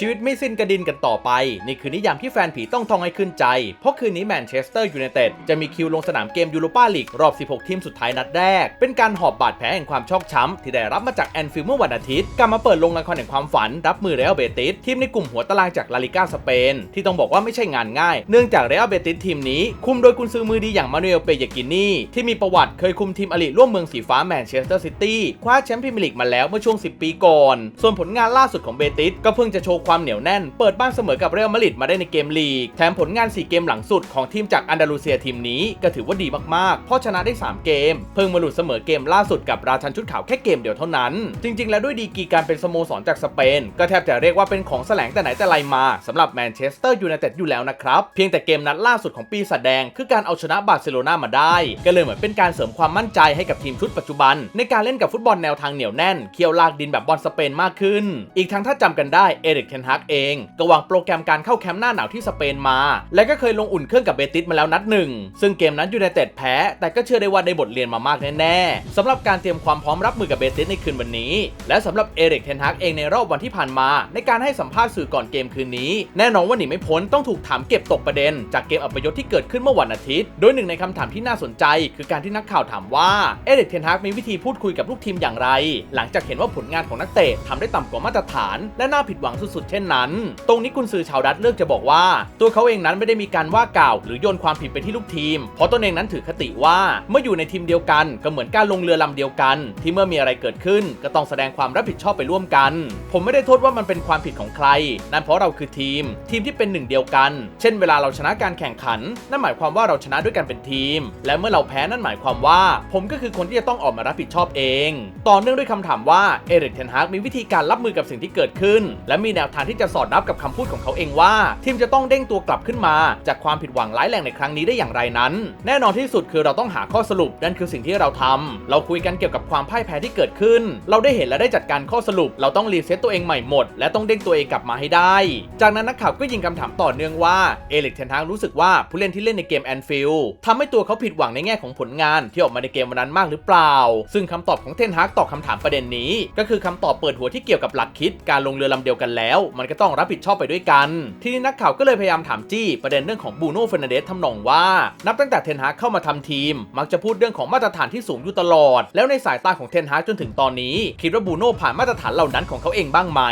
ชีวิตไม่สิ้นกระดินกันต่อไป นี่คือนิยามที่แฟนผีต้องท่องให้ขึ้นใจ เพราะคืนนี้แมนเชสเตอร์ยูไนเต็ดจะมีคิวลงสนามเกมยูโรปาลีกรอบ 16 ทีมสุดท้ายนัดแรก เป็นการหอบบาดแผลแห่งความชอกช้ำที่ได้รับมาจากแอนฟิลเมื่อวันอาทิตย์กลับมาเปิดลงละครแห่งความฝัน รับมือเรอัลเบติสทีมในกลุ่มหัวตารางจากลาลิก้าสเปน ที่ต้องบอกว่าไม่ใช่งานง่าย เนื่องจากเรอัลเบติสทีมนี้ คุมโดยกุนซือมือดีอย่างมานูเอลเปเยกินีที่มีประวัติเคยคุมทีมอลิร่วมเมืองสีฟ้าแมนเชสเตอร์ซิตี้คว้าแชมป์พรีเมียร์ลีกมาแล้วเมื่อช่วง 10 ปีก่อน ส่วนผลงานล่าสุดของเบติสก็เพิ่งจะโชว์ความเหนียวแน่น เปิดบ้านเสมอกับเรอัลมาดริดมาได้ในเกมลีก แถมผลงาน 4 เกมหลังสุดของทีมจากอันดาลูเซียทีมนี้ก็ถือว่าดีมากๆ เพราะชนะได้ 3 เกม เพิ่งมาหลุดเสมอเกมล่าสุดกับราชันชุดขาวแค่เกมเดียวเท่านั้น จริง ๆ แล้วด้วยดีกีการเป็นสโมสรจากสเปน ก็แทบจะเรียกว่าเป็นของแสลงแต่ไหนแต่ไรมาสำหรับแมนเชสเตอร์ยูไนเต็ดอยู่แล้วนะครับเพียงแต่เกมนัดล่าสุดของปีศาจแดง คือการเอาชนะบาร์เซโลนามาได้ ก็เลยเหมือนเป็นการเสริมความมั่นใจให้กับทีมชุดปัจจุบัน ในการเล่นกับฟุตบอลแนวทางเหนียวแน่นเคี่ยวลากดินแบบบอลสเปนมากขึ้น อีกทั้งถ้าจำกันได้เอริกเทนฮากเอง ก็วางโปรแกรมการเข้าแคมป์หน้าหนาวที่สเปนมา และก็เคยลงอุ่นเครื่องกับเบติสมาแล้วนัดหนึ่ง ซึ่งเกมนั้นยูไนเต็ดแพ้ แต่ก็เชื่อได้ว่าได้บทเรียนมามากแน่ๆสำหรับการเตรียมความพร้อมรับมือกับเบติสในคืนวันนี้ และสำหรับเอริกเทนฮากเองในรอบวันที่ผ่านมา ในการให้สัมภาษณ์สื่อก่อนเกมคืนนี้ แน่นอนว่าหนีไม่พ้นต้องถูกถามเก็บตกประเด็น จากเกมอัปยศที่เกิดขึ้นเมื่อวันอาทิตย์ โดยหนึ่งในคำถามที่น่าสนใจ คือการที่นักข่าวถามว่าเอริกเทนฮากมีวิธีพูดคุยกับลูกทีมอย่างไร หลังจากเห็นว่าผลงานของนักเตะทำได้ต่ำกว่ามาตรฐาน และน่าผิดหวังสุดๆเช่นนั้น ตรงนี้กุนซือชาวดัตเลือกจะบอกว่า ตัวเขาเองนั้นไม่ได้มีการว่ากล่าว หรือโยนความผิดไปที่ลูกทีม เพราะตนเองนั้นถือคติว่าเมื่ออยู่ในทีมเดียวกันก็เหมือนการลงเรือลำเดียวกัน ที่เมื่อมีอะไรเกิดขึ้น ก็ต้องแสดงความรับผิดชอบไปร่วมกัน ผมไม่ได้โทษว่ามันเป็นความผิดของใคร นั่นเพราะเราคือทีม ทีมที่เป็นหนึ่งเดียวกัน เช่น เวลาเราชนะการแข่งขัน นั่นหมายความว่าเราชนะด้วยกันเป็นทีม และเมื่อเราแพ้นั่นหมายความว่า ผมก็คือคนที่จะต้องออกมารับผิดชอบเอง ต่อเนื่องด้วยคำถามว่าเอริกเทนฮากมีวิธีการรับมือกับสิ่งที่เกิดขึ้น และมีแนวทางที่จะสอดรับกับคำพูดของเขาเองว่า ทีมจะต้องเด้งตัวกลับขึ้นมา จากความผิดหวังร้ายแรงในครั้งนี้ได้อย่างไรนั้น แน่นอนที่สุดคือเราต้องหาข้อสรุปนั่นคือสิ่งที่เราทำเราคุยกันเกี่ยวกับความพ่ายแพ้ที่เกิดขึ้น เราได้เห็นและได้จัดการข้อสรุป เราต้องรีเซ็ตตัวเองใหม่หมด และต้องเด้งตัวเองกลับมาให้ได้ จากนั้นนักข่าวก็ยิงคำถามต่อเนื่องว่าเอริกเทนฮากรู้สึกว่าผู้เล่นที่เล่นในเกมแอนฟิลด์ทำให้ตัวเขาผิดหวังในแง่ของผลงานที่ออกมาในเกมวันนั้นมากหรือเปล่า ซึ่งคำตอบของเทนฮากตอบคำถามประเด็นนี้ ก็คือคำตอบเปิดหัวที่เกี่ยวกับหลักคิดการลงเรือลำเดียวกันแล้วมันก็ต้องรับผิดชอบไปด้วยกัน ทีนี้นักข่าวก็เลยพยายามถามจี้ประเด็นเรื่องของบูโน่เฟรนันเดสทำนองว่า นับตั้งแต่เทนฮากเข้ามาทำทีม มักจะพูดเรื่องของมาตรฐานที่สูงอยู่ตลอด แล้วในสายตาของเทนฮากจนถึงตอนนี้ คิดว่าบูโน่ผ่านมาตรฐานเหล่านั้นของเขาเองบ้างไหม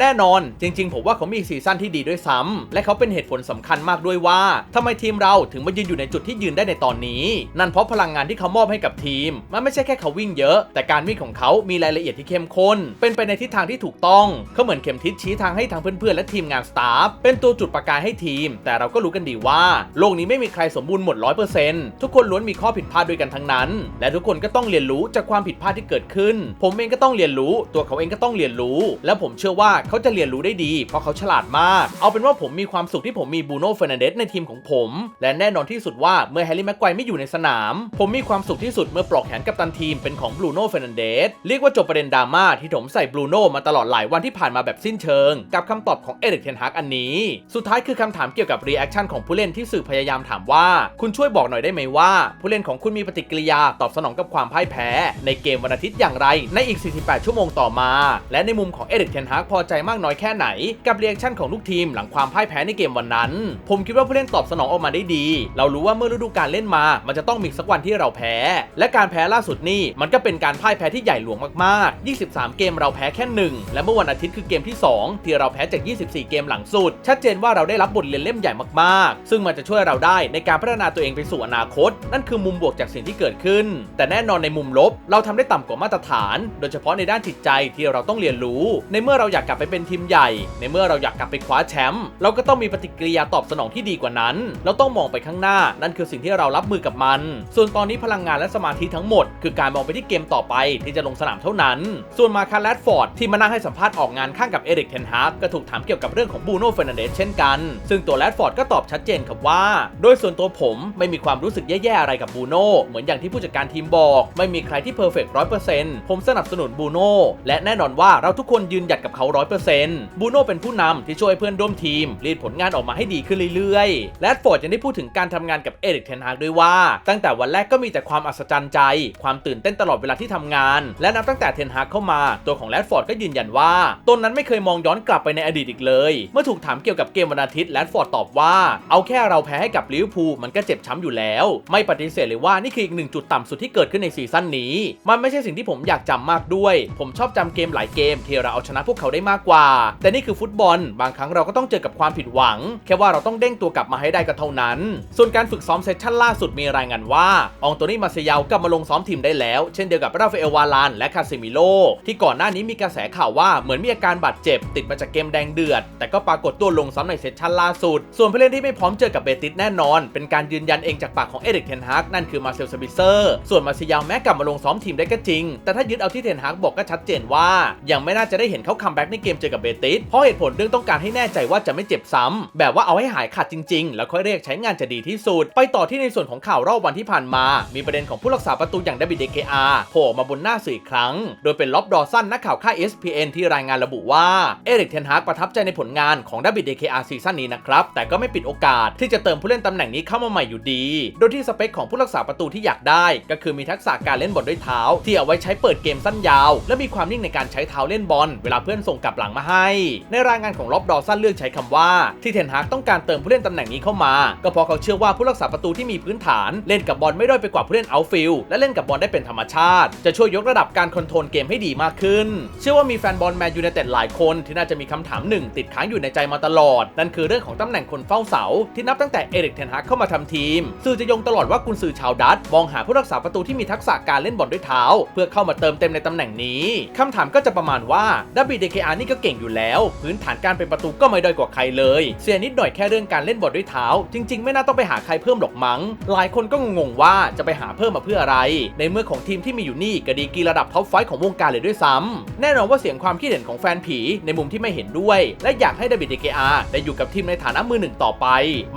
แน่นอน จริง ๆ ผมว่าเขามีซีซั่นที่ดีด้วยซ้ำและเขาเป็นเหตุผลสำคัญมากด้วยว่าทำไมทีมเราถึงมายืนอยู่ในจุดที่ยืนได้ในตอนนี้ นั่นเพราะพลังงานที่เขามอบให้กับทีม มันไม่ใช่แค่เขาวิ่งเยอะ แต่การวิ่งของเขามีรายละเอียดที่เข้มข้น เป็นไปในทิศทางที่ถูกต้องเขาเหมือนเข็มทิศชี้ทางให้ทางเพื่อนๆ และทีมงานสตาฟเป็นตัวจุดประกายให้ทีม แต่เราก็รู้กันดีว่า โลกนี้ไม่มีใครสมบูรณ์หมด100%ทุกคนล้วนมีข้อผิดพลาดด้วยกันทั้งนั้น และทุกคนก็ต้องเรียนรู้จากความผิดพลาดที่เกิดขึ้น ผมเองก็ต้องเรียนรู้ ตัวเขาเองก็ต้องเรียนรู้ และผมเชื่อว่าเขาจะเรียนรู้ได้ดี เพราะเขาฉลาดมาก เอาเป็นว่าผมมีความสุขที่ผมมีบูโน่เฟรนันเดสในทีมของผม และแน่นอนที่สุดว่าเมื่อแฮร์รี่แม็กไกวไม่อยู่ในสนาม ผมมีความสุขที่สุดเมื่อปลอกแขนกัปตันทีมเป็นของบรูโน่เฟรนันเดสเรียกว่าจบประเด็นดราม่าที่ถมใส่บรูโน่มาตลอดหลายวันที่ผ่านมาแบบสิ้นเชิงกับคำตอบของเอริกเทนฮากอันนี้ สุดท้ายคือคำถามเกี่ยวกับรีแอคชั่นของผู้เล่นที่สื่อพยายามถามว่า คุณช่วยบอกหน่อยได้ไหมว่า ผู้เล่นของคุณมีปฏิกิริยาตอบสนองกับความพ่ายแพ้ ในเกมวันอาทิตย์อย่างไร ในอีก 48 ชั่วโมงต่อมา และในมุมของเอริกเทนฮากพอใจมากน้อยแค่ไหน กับรีแอคชั่นของลูกทีมหลังความพ่ายแพ้ในเกมวันนั้น ผมคิดว่าผู้เล่นตอบสนองออกมาได้ดี เรารู้ว่าเมื่อฤดูกาลเล่นมา มันจะต้องมีสักวันที่เราแพ้ และการแพ้ล่าสุดนี่มันก็เป็นการพ่ายแพ้ที่ใหญ่หลวงมากๆ 23 เกมเราแพ้แค่หนึ่งและเมื่อวันอาทิตย์คือเกมที่ 2 ที่เราแพ้จาก 24 เกมหลังสุด ชัดเจนว่าเราได้รับบทเรียนเล่มใหญ่มากๆ ซึ่งมันจะช่วยเราได้ในการพัฒนาตัวเองไปสู่อนาคต นั่นคือมุมบวกจากสิ่งที่เกิดขึ้น แต่แน่นอนในมุมลบ เราทำได้ต่ำกว่ามาตรฐาน โดยเฉพาะในด้านจิตใจที่เราต้องเรียนรู้ ในเมื่อเราอยากกลับไปเป็นทีมใหญ่ ในเมื่อเราอยากกลับไปคว้าแชมป์เราก็ต้องมีปฏิกิริยาตอบสนองที่ดีกว่านั้น เราต้องมองไปข้างหน้า นั่นคือสิ่งที่เรารับมือกับมัน ส่วนตอนนี้พลังงานและสมาธิทั้งหมด คือการมองไปที่เกมต่อไปที่จะลงสนามเท่านั้น ส่วนมาคาร์แลดฟอร์ดที่มานั่งให้สัมภาษณ์ออกงานข้างกับเอริกเทนฮากก็ถูกถามเกี่ยวกับเรื่องของบูโน่เฟรนันเดสเช่นกัน ซึ่งตัวแรดฟอร์ดก็ตอบชัดเจนครับว่า โดยส่วนตัวผมไม่มีความรู้สึกแย่ๆอะไรกับบูโน่เหมือนอย่างที่ผู้จัดการทีมบอก ไม่มีใครที่เพอร์เฟกต์ร้อยเปอร์เซ็นต์ผมสนับสนุนบูโน่และแน่นอนว่าเราทุกคนยืนหยัดกับเขาร้อยเปอร์เซ็นต์บูโน่เป็นผู้นำที่ช่วยเพื่อนร่วมทีมรีดผลงานออกมาให้ดีขึ้นเรื่อยๆแรดฟอร์ดยังได้พูดถึงการทำงานกับเอริกเทนฮากด้วยว่า ตั้งแต่วันแรกก็มีแต่ความอัศจรรย์ใจ ความตื่นเต้นตลอดเวลาที่ทำงาน และนับตั้งแต่เทนฮากเข้ามา ตัวของแรดฟอร์ดก็ยืนยันว่าตนนั้นไม่เคยมองย้อนกลับลับไปในอดีตอีกเลย เมื่อถูกถามเกี่ยวกับเกมวันอาทิตย์แรดฟอร์ดตอบว่า เอาแค่เราแพ้ให้กับลิเวอร์พูลมันก็เจ็บช้ำอยู่แล้ว ไม่ปฏิเสธเลยว่านี่คืออีกหนึ่งจุดต่ำสุดที่เกิดขึ้นในซีซั่นนี้ มันไม่ใช่สิ่งที่ผมอยากจำมากด้วย ผมชอบจำเกมหลายเกมที่เราเอาชนะพวกเขาได้มากกว่า แต่นี่คือฟุตบอล บางครั้งเราก็ต้องเจอกับความผิดหวัง แค่ว่าเราต้องเด้งตัวกลับมาให้ได้ก็เท่านั้น ส่วนการฝึกซ้อมเซสชั่นล่าสุดมีรายงานว่าอองโตนี่มาเซยาวกลับมาลงซ้อมทีมได้แล้ว เช่นเดียวกับราฟาเอลวาลานและคาเซมิโลที่ก่อนหน้านี้มีกระแสข่าวว่าเหมือนมีอาการบาดเจ็บติดมาจากเกมแดงเดือด แต่ก็ปรากฏตัวลงซ้อมในเซสชั่นล่าสุด ส่วนผู้เล่นที่ไม่พร้อมเจอกับเบติสแน่นอน เป็นการยืนยันเองจากปากของเอริกเทนฮากนั่นคือมาเซลสบิเซอร์ส่วนมาเซยาวแม้กลับมาลงซ้อมทีมได้ก็จริง แต่ถ้ายึดเอาที่เทนฮากบอกก็ชัดเจนว่า ยังไม่น่าจะได้เห็นเขาคัมแบ็กในเกมเจอกับเบติสเพราะเหตุผลเรื่องต้องการให้แน่ใจว่าจะไม่เจ็บซ้ำแบบว่าเอาให้หายขาดจริง ๆ แล้วค่อยเรียกใช้งานจะดีที่สุด ไปต่อที่ในส่วนของข่าวรอบวันที่ผ่านมา มีประเด็นของผู้รักษาประตูอย่างดบิดเดเคอาโผล่มาบนหน้าสื่ออีกครั้ง โดยเป็นล็อบดอสันนักข่าวค่าย ESPN ที่รายงานระบุว่าเอริกเทนฮากประทับใจในผลงานของดาบิดเดเคอาซีซั่นนี้นะครับ แต่ก็ไม่ปิดโอกาสที่จะเติมผู้เล่นตำแหน่งนี้เข้ามาใหม่อยู่ดี โดยที่สเปคของผู้รักษาประตูที่อยากได้ ก็คือมีทักษะการเล่นบอลด้วยเท้า ที่เอาไว้ใช้เปิดเกมสั้นยาว และมีความนิ่งในการใช้เท้าเล่นบอลเวลาเพื่อนส่งกลับหลังมาให้ ในรายงานของล็อบดอสันเลือกใช้คำว่าที่เทนฮากต้องการเติมผู้เล่นตำแหน่งนี้เข้ามา ก็เพราะเขาเชื่อว่าผู้รักษาประตูที่มีพื้นฐาน เล่นกับบอลไม่ด้อยไปกว่าผู้เล่นเอาฟิลและเล่นกับบอลได้เป็นธรรมชาติ จะช่วยยกระดับการคอนโทรลเกมให้ดีมากขึ้น เชื่อว่ามีแฟนบอลแมนยูไนเต็ดหลายคนที่น่าจะจะมีคำถามหนึ่งติดค้างอยู่ในใจมาตลอด นั่นคือเรื่องของตำแหน่งคนเฝ้าเสา ที่นับตั้งแต่เอริกเทนฮากเข้ามาทำทีม สื่อจะยงตลอดว่ากุนซือชาวดัตมองหาผู้รักษาประตูที่มีทักษะการเล่นบอลด้วยเท้า เพื่อเข้ามาเติมเต็มในตำแหน่งนี้คำถามก็จะประมาณว่าดับบิเดเคอานี่ก็เก่งอยู่แล้ว พื้นฐานการเป็นประตูก็ไม่ด้อยกว่าใครเลย เสียนิดหน่อยแค่เรื่องการเล่นบอลด้วยเท้า จริง ๆ ไม่น่าต้องไปหาใครเพิ่มหรอกมั้ง หลายคนก็งงว่าจะไปหาเพิ่มมาเพื่ออะไร ในเมื่อของทีมที่มีอยู่นี่ก็ดีกีระดับท็อปไฟว์ของวงการเลยด้วยซ้ำแน่นอนว่าเสียงความคิดเห็นของแฟนผีในมุมที่ไม่เห็นด้วย และอยากให้ดบบิเดเคอาได้อยู่กับทีมในฐานะมือหนึ่งต่อไป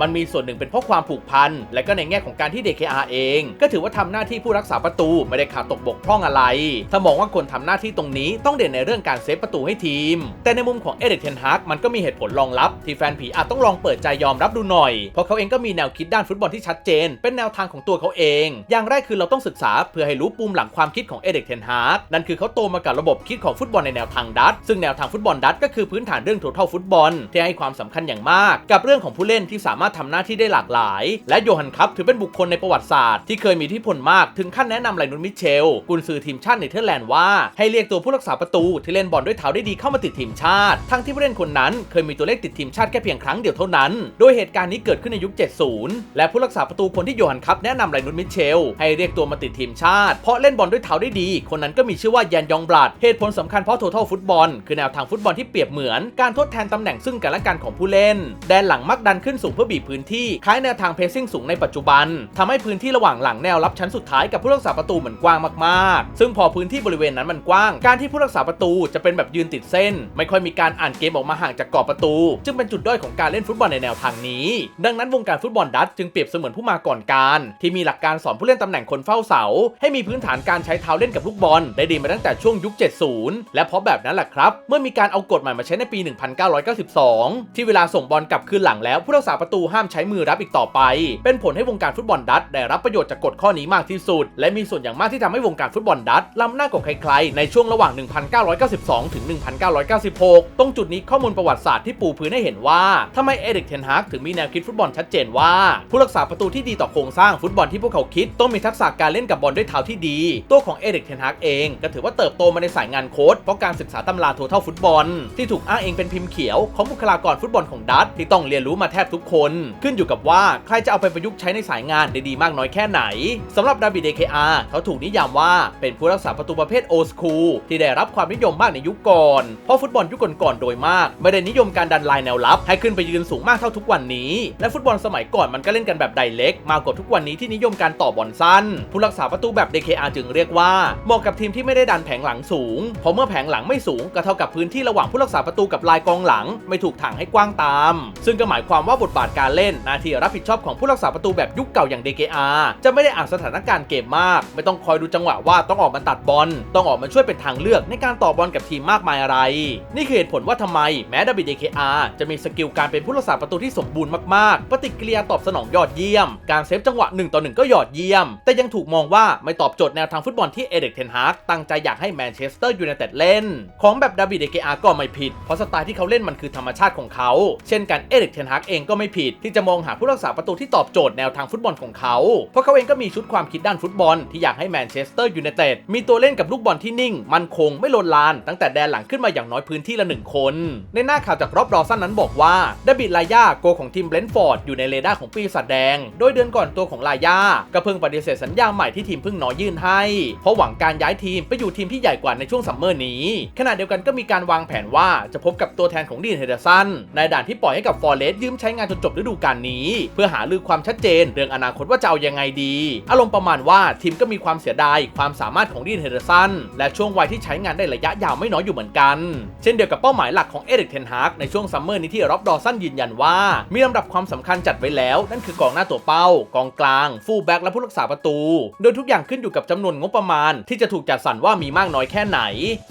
มันมีส่วนหนึ่งเป็นเพราะความผูกพัน และก็ในแง่ของการที่ DKR เอง ก็ถือว่าทำหน้าที่ผู้รักษาประตูไม่ได้ขาดตกบกพร่องอะไร ถ้ามองว่าคนทำหน้าที่ตรงนี้ต้องเด่นในเรื่องการเซฟประตูให้ทีม แต่ในมุมของเอริกเทนฮากมันก็มีเหตุผลรองรับ ที่แฟนผีอาจต้องลองเปิดใจยอมรับดูหน่อย เพราะเขาเองก็มีแนวคิดด้านฟุตบอลที่ชัดเจน เป็นแนวทางของตัวเขาเอง อย่างแรกคือเราต้องศึกษาเพื่อให้รู้ปุ่มหลังความคิดของเอริกเทนฮากนั่นคือเขาโตมากับระบบคิดของฟุตบอลในแนวทางดัตซึ่งแนวทางฟุตบอลดัตก็คือพื้นฐานเรื่อง total ฟุตบอลที่ให้ความสำคัญอย่างมาก กับเรื่องของผู้เล่นที่สามารถทำหน้าที่ได้หลากหลาย และโยฮันคัพถือเป็นบุคคลในประวัติศาสตร์ที่เคยมีทธิพลมากถึงขั้นแนะนำไลนุนมิเชล กุนซือทีมชาติเนเธอร์แลนด์ว่าให้เรียกตัวผู้รักษาประตูที่เล่นบอลด้วยเท้าได้ดีเข้ามาติดทีมชาติ ทั้งที่ผู้เล่นคนนั้นเคยมีตัวเลขติดทีมชาติแค่เพียงครั้งเดียวเท่านั้น โดยเหตุการณ์นี้เกิดขึ้นในยุค 70 และผู้รักษาประตูคนที่โยฮันคัพแนะนำไลนุนมิเชล ให้เรียกตัวมาติดทีมชาติ เพราะเล่นบอลด้วยเท้าได้ดี คนนั้นก็มีชื่อว่ายันยองบลัดเหตุผลสำคัญเพราะ total ฟุตบอลคือแนวทางฟุตบอลที่เปรียบเหมือนการทดแทนตำแหน่งซึ่งกันและกันของผู้เล่น แดนหลังมักดันขึ้นสูงเพื่อบีบพื้นที่คล้ายแนวทางเพสซิ่งสูงในปัจจุบันทำให้พื้นที่ระหว่างหลังแนวรับชั้นสุดท้ายกับผู้รักษาประตูเหมือนกว้างมากๆ ซึ่งพอพื้นที่บริเวณนั้นมันกว้าง การที่ผู้รักษาประตูจะเป็นแบบยืนติดเส้น ไม่ค่อยมีการอ่านเกมออกมาห่างจากกรอบประตู จึงเป็นจุดด้อยของการเล่นฟุตบอลในแนวทางนี้ ดังนั้นวงการฟุตบอลดัตช์จึงเปรียบเสมือนผู้มาก่อนการ ที่มีหลักการสอนผู้เล่นตำแหน่งคนเฝ้าเสา ให้มีพื้นฐานการใช้เท้าเล่นกับลูกบอล ได้ดีมาตั้งแต่ช่วงยุค 70 และเพราะแบบนั้นแหละครับ เมื่อมีการเอากฎใหม่มาใช้ในปี 1992 ที่เวลาส่งบอลกลับคืนหลังแล้วผู้รักษาประตูห้ามใช้มือรับอีกต่อไป เป็นผลให้วงการฟุตบอลดัตช์ได้รับประโยชน์จากกฎข้อนี้มากที่สุด และมีส่วนอย่างมากที่ทำให้วงการฟุตบอลดัตช์ล้ำหน้ากว่าใครๆในช่วงระหว่าง 1992 ถึง 1996 ตรงจุดนี้ข้อมูลประวัติศาสตร์ที่ปูพื้นให้เห็นว่าทำไมเอริกเทนฮากถึงมีแนวคิดฟุตบอลชัดเจนว่า ผู้รักษาประตูที่ดีต่อโครงสร้างฟุตบอลที่พวกเขาคิดต้องมีทักษะการเล่นกับบอลด้วยเท้าที่ดี ตัวของเอริกเทนฮากเองก็ถือว่าเติบโตมาในสายงานโค้ชเพราะการศึกษาตำราทัวเท่าฟุตบอลที่ถูกอ้างเองเป็นพิมพ์เขียวของบุคลากรฟุตบอลของดัตที่ต้องเรียนรู้มาแทบทุกคน ขึ้นอยู่กับว่าใครจะเอาไปประยุกต์ใช้ในสายงานได้ดีมากน้อยแค่ไหนสำหรับดาบิเดเคอาเขาถูกนิยามว่าเป็นผู้รักษาประตูประเภทโอสคูลที่ได้รับความนิยมมากในยุคก่อน เพราะฟุตบอลยุคก่อนๆโดยมาก ไม่ได้นิยมการดันไลน์แนวรับ ให้ขึ้นไปยืนสูงมากเท่าทุกวันนี้ และฟุตบอลสมัยก่อนมันก็เล่นกันแบบไดเล็ก มากกว่าทุกวันนี้ที่นิยมการต่อบอลสั้น ผู้รักษาประตูแบบ DKR จึงเรียกว่าเหมาะกับทีมที่ไม่ได้ดันแผงหลังสูงเพราะเมื่อแผงหลังไม่สูงก็เท่ากับพื้นที่ระหว่างผู้รักษาประตูกับลายกองหลัง ไม่ถูกถังให้กว้างตาม ซึ่งก็หมายความว่าบทบาทการเล่นหน้าที่รับผิดชอบของผู้รักษาประตูแบบยุคเก่าอย่าง DKR จะไม่ได้อ่านสถานการณ์เกมมาก ไม่ต้องคอยดูจังหวะว่าต้องออกมาตัดบอลต้องออกมาช่วยเป็นทางเลือกในการต่อบอลกับทีมมากมายอะไร นี่คือเหตุผลว่าทำไมแม้ดับบิ DKR จะมีสกิลการเป็นผู้รักษาประตูที่สมบูรณ์มากๆ ปฏิกิริยาตอบสนองยอดเยี่ยม การเซฟจังหวะ1ต่อ1ก็ยอดเยี่ยม แต่ยังถูกมองว่าไม่ตอบโจทย์แนวทางฟุตบอลที่เอเด็กเทนฮากตั้งใจอยากให้แมนเชสเตอร์ยูไนเต็ดเล่น ของแบบดับบิ DKR ก็ไม่ผิดผิด เพราะสไตล์ที่เขาเล่นมันคือธรรมชาติของเขา เช่นกันเอริกเทนฮากเองก็ไม่ผิด ที่จะมองหาผู้รักษาประตูที่ตอบโจทย์แนวทางฟุตบอลของเขา เพราะเขาเองก็มีชุดความคิดด้านฟุตบอลที่อยากให้แมนเชสเตอร์ยูไนเต็ดมีตัวเล่นกับลูกบอลที่นิ่ง มั่นคงไม่โลนลาน ตั้งแต่แดนหลังขึ้นมาอย่างน้อยพื้นที่ละหนึ่งคน ในหน้าข่าวจากรอบรอสั้นนั้นบอกว่าดบิดลายาโกของทีมเบรนฟอร์ดอยู่ในเรดาร์ของปีศาจแดง โดยเดือนก่อนตัวของลายาก็เพิ่งปฏิเสธสัญญาใหม่ที่ทีมเพิ่งน้อยยื่นให้ เพราะหวังการย้ายทีมไปอยู่ทีมที่ใหญ่กว่าในช่วงซัมเมอร์นี้ ขณะเดียวกันก็มีการวางแผนว่าจะพบกับตัวแทนของดีนเฮเดอร์สันในด่านที่ปล่อยให้กับฟอร์เรสยืมใช้งานจนจบฤดูกาลนี้ เพื่อหาลือความชัดเจน เรื่องอนาคตว่าจะเอายังไงดี อารมณ์ประมาณว่าทีมก็มีความเสียดายความสามารถของดีนเฮเดอร์สันและช่วงวัยที่ใช้งานได้ระยะยาวไม่น้อยอยู่เหมือนกัน เช่นเดียวกับเป้าหมายหลักของเอริกเทนฮากในช่วงซัมเมอร์นี้ที่ร็อบดอสันยืนยันว่า มีลำดับความสำคัญจัดไว้แล้ว นั่นคือกองหน้าตัวเป้า กองกลาง ฟูลแบ็กและผู้รักษาประตู โดยทุกอย่างขึ้นอยู่กับจำนวนงบประมาณ ที่จะถูกจัดสรรว่ามีมากน้อยแค่ไหน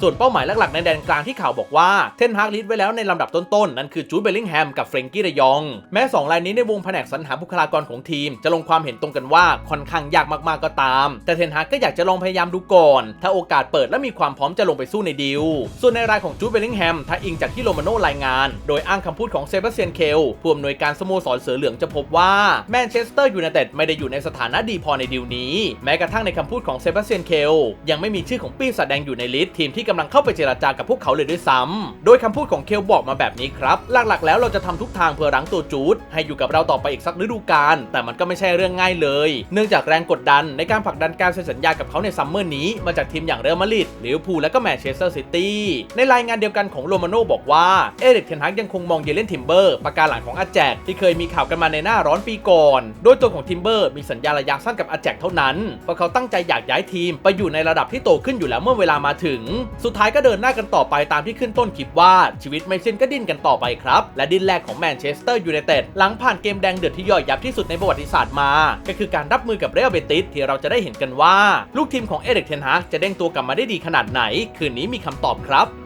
ส่วนเป้าหมายหลักๆในแดนกลางที่ข่าวบอกว่าเทนฮากลิสไว้แล้วในลำดับต้นๆ นั่นคือจูดเบลลิงแฮมกับเฟรงกี้ระยอง แม้สองรายนี้ในวงแผนกสรรหาบุคลากรของทีม จะลงความเห็นตรงกันว่าค่อนข้างยากมากๆก็ตาม แต่เทนฮากก็อยากจะลองพยายามดูก่อน ถ้าโอกาสเปิดและมีความพร้อมจะลงไปสู้ในดีลส่วนในรายของจูดเบลลิงแฮมถ้าอิงจากที่โรมาโนรายงาน โดยอ้างคำพูดของเซบาสเตียนเคลผู้อำนวยการสโมสรเสือเหลืองจะพบว่าแมนเชสเตอร์ยูไนเต็ดไม่ได้อยู่ในสถานะดีพอในดีลนี้ แม้กระทั่งในคำพูดของเซบาสเตียนเคลยังไม่มีชื่อของปีศาจแดงอยู่ในลิสต์ทีมที่กำลังเข้าไปเจรจากับพวกเขาเลยด้วยซ้ำโดยคำพูดของเคลบอกมาแบบนี้ครับหลักๆ แล้วเราจะทำทุกทางเพื่อรั้งตัวจูดให้อยู่กับเราต่อไปอีกสักฤดูกาลแต่มันก็ไม่ใช่เรื่องง่ายเลย เนื่องจากแรงกดดันในการผลักดันการเซ็นสัญญากับเขาในซัมเมอร์นี้มาจากทีมอย่างเรอัลมาดริดลิเวอร์พูลและก็แมนเชสเตอร์ซิตี้ในรายงานเดียวกันของโรมาโน่บอกว่าเอริกเทนฮากยังคงมองเยเลนทิมเบอร์ปากกาหลังของอาแจกที่เคยมีข่าวกันมาในหน้าร้อนปีก่อน โดยตัวของทิมเบอร์มีสัญญาระยะสั้นกับอาแจกเท่านั้นเพราะเขาตั้งใจอยากย้ายทีมไปอยู่ในระดับที่โตขึ้นอยู่แล้วเมื่อเวลามาถึง สุดท้ายก็เดินหน้ากันต่อไปตามที่ขึ้นต้นคลิปว่าชีวิตไม่สิ้นก็ดิ้นกันต่อไปครับ และดิ้นแรกของแมนเชสเตอร์ยูไนเต็ดหลังผ่านเกมแดงเดือดที่ย่อยยับที่สุดในประวัติศาสตร์มา ก็คือการรับมือกับเรอัลเบติสที่เราจะได้เห็นกันว่า ลูกทีมของเอริกเทนฮากจะเด้งตัวกลับมาได้ดีขนาดไหน คืนนี้มีคำตอบครับ